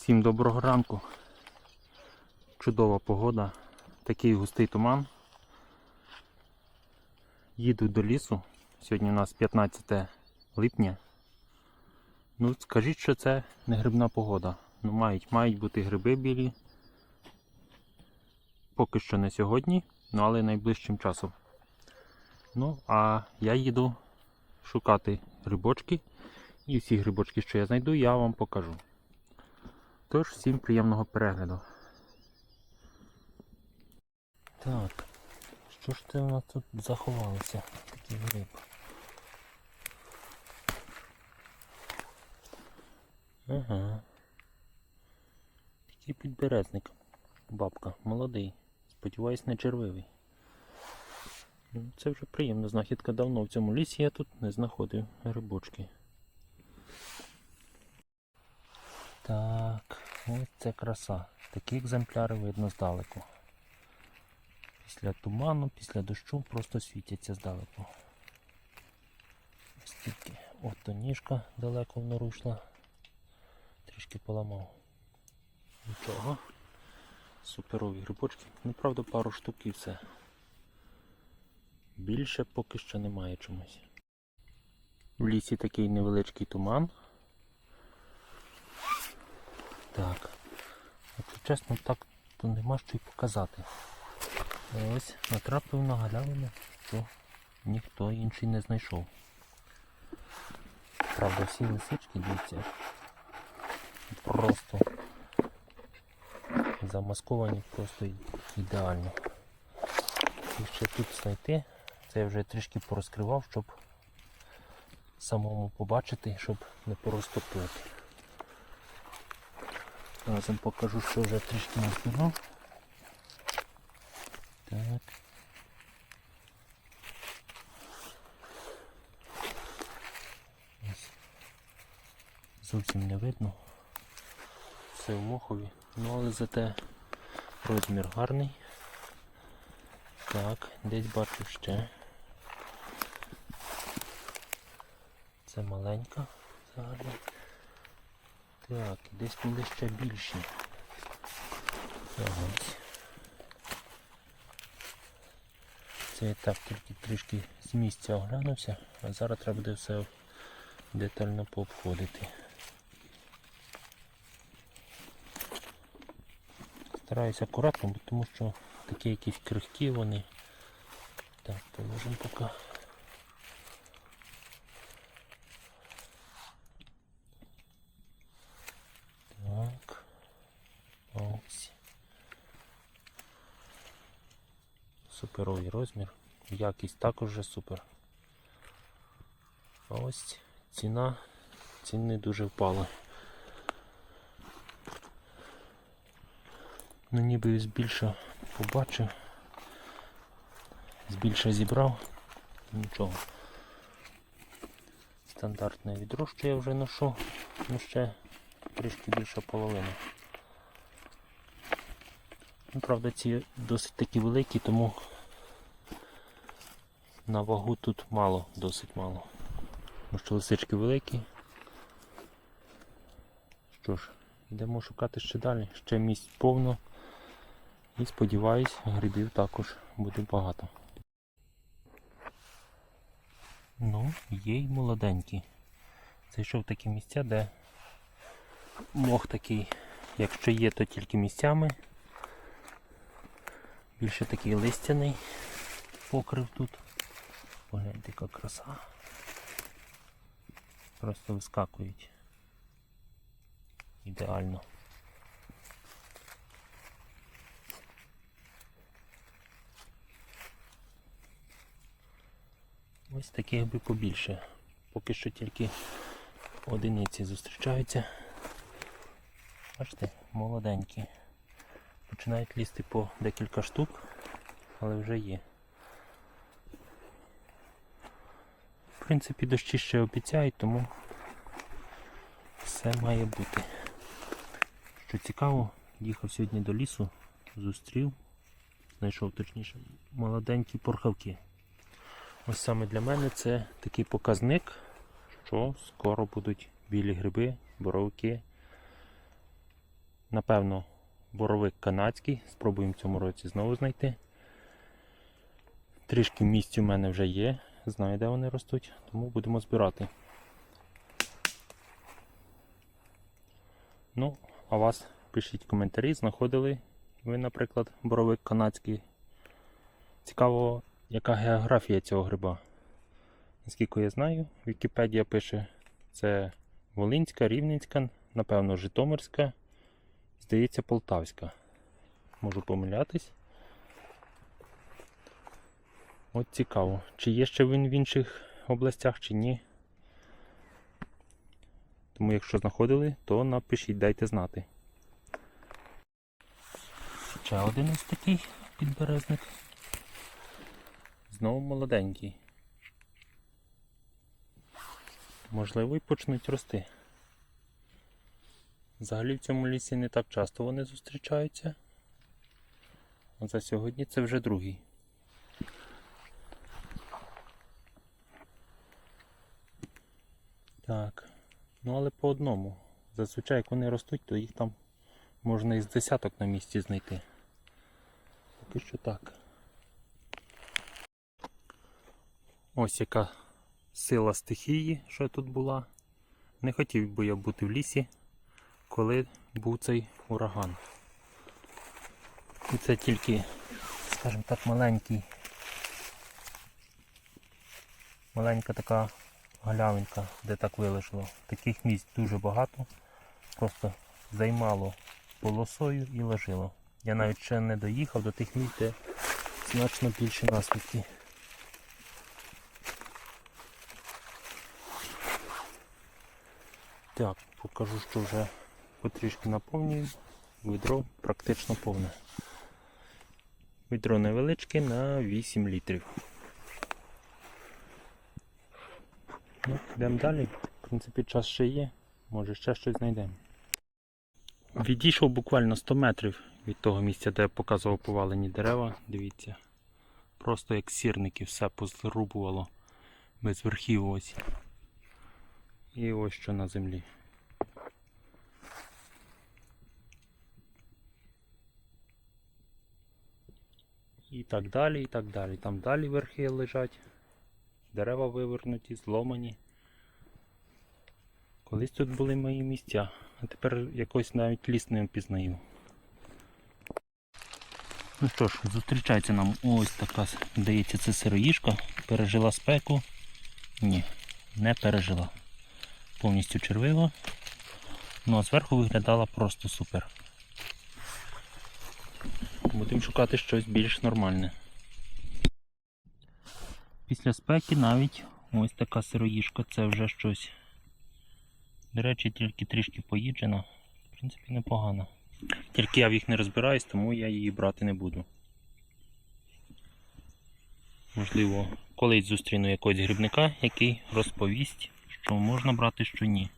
Всім доброго ранку. Чудова погода. Такий густий туман. Їду до лісу. Сьогодні у нас 15 липня. Ну, скажіть, що це не грибна погода. Ну, мають, мають бути гриби білі. Поки що не сьогодні, ну але найближчим часом. Ну, а я їду шукати грибочки. І всі грибочки, що я знайду, я вам покажу. Тож, всім приємного перегляду. Так, що ж це у нас тут заховалося? Такий гриб. Ага. Такий підберезник. Бабка, молодий. Сподіваюсь, не червивий. Ну, Це вже приємна знахідка давно в цьому лісі я тут не знаходив грибочки. Так, ось це краса. Такі екземпляри видно здалеку. Після туману, після дощу просто світяться здалеку. Ось тільки ото ніжка далеко в нору. Трішки поламав. Нічого. Суперові грибочки. Ну, правда, пару штук і все. Більше поки що немає чомусь. В лісі такий невеличкий туман. Так. Якщо чесно, так то нема що й показати. Ось натрапив на галявину, що ніхто інший не знайшов. Правда, всі лисички, дивіться, просто замасковані просто ідеально. І ще тут знайти, це я вже трішки порозкривав, щоб самому побачити, щоб не порозтоплити. Разом покажу, що вже трішки назбирав. Так. Ось. Зовсім не видно. Все в мохові. Ну але зате розмір гарний. Так, десь бачу ще. Це маленька взагалі. Так, десь були ще більші. Ага. Це я так тільки трішки з місця оглянувся, а зараз треба буде все детально пообходити. Стараюся акуратно, тому що такі якісь крихкі вони. Так, положимо поки. Так. Ось. Суперовий розмір. Якість також вже супер. Ось ціна. Ціни дуже впали. Ну ніби збільше побачив. Збільше зібрав. Нічого. Стандартне відро, що я вже ношу. Ну ще трішки більше половини. Ну, правда, ці досить такі великі, тому на вагу тут мало, досить мало. Тому що лисички великі. Що ж, йдемо шукати ще далі. Ще місць повно. І сподіваюсь, грибів також буде багато. Ну, є й молоденькі. Зайшов такі місця, де мох такий, якщо є, то тільки місцями. Більше такий листяний покрив тут. Погляньте, яка краса. Просто вискакують. Ідеально. Ось таких би побільше. Поки що тільки одиниці зустрічаються. Бачите, молоденькі. Починають лізти по декілька штук, але вже є. Принципі, дощі ще обіцяють, тому все має бути. Що цікаво, їхав сьогодні до лісу, зустрів, знайшов точніше, молоденькі порхавки. Ось саме для мене це такий показник, що скоро будуть білі гриби, боровики Напевно, боровик канадський. Спробуємо в цьому році знову знайти. Трішки місць у мене вже є. Знаю, де вони ростуть, тому будемо збирати. Ну, а вас пишіть коментарі, знаходили ви, наприклад, боровик канадський. Цікаво, яка географія цього гриба. Наскільки я знаю, Вікіпедія пише, це Волинська, Рівненська, напевно, Житомирська, здається, Полтавська. Можу помилятись. От цікаво, чи є ще він в інших областях, чи ні. Тому якщо знаходили, то напишіть, дайте знати. Ще один ось такий підберезник. Знову молоденький. Можливо, і почнуть рости. Взагалі в цьому лісі не так часто вони зустрічаються. А за сьогодні це вже другий. Так. Ну але по одному. Зазвичай як вони ростуть, то їх там можна із десяток на місці знайти. Поки що так. Ось яка сила стихії, що тут була. Не хотів би я бути в лісі, коли був цей ураган. І це тільки, скажімо так, маленький. Маленька така галявинка, де так вилежало. Таких місць дуже багато. Просто займало полосою і лежило. Я навіть ще не доїхав до тих місць, де значно більше наслідки. Так, покажу, що вже потрішки наповнюю. Відро практично повне. Відро невеличке на 8 літрів. Ну, йдемо далі. В принципі, час ще є. Може ще щось знайдемо. Відійшов буквально 100 метрів від того місця, де я показував повалені дерева. Дивіться. Просто як сірники все позрубувало без верхів ось. І ось що на землі. І так далі, і так далі. Там далі верхи лежать. Дерева вивернуті, зломані. Колись тут були мої місця, а тепер якось навіть ліс не впізнаю. Ну що ж, зустрічається нам ось така, здається, це сироїжка. Пережила спеку. Ні, не пережила. Повністю червива. Ну а зверху виглядала просто супер. Будемо шукати щось більш нормальне. Після спеки навіть ось така сироїжка, це вже щось. До речі, тільки трішки поїджена. В принципі, непогано. Тільки я в їх не розбираюсь, тому я її брати не буду. Можливо, колись зустріну якогось грибника, який розповість, що можна брати, що ні.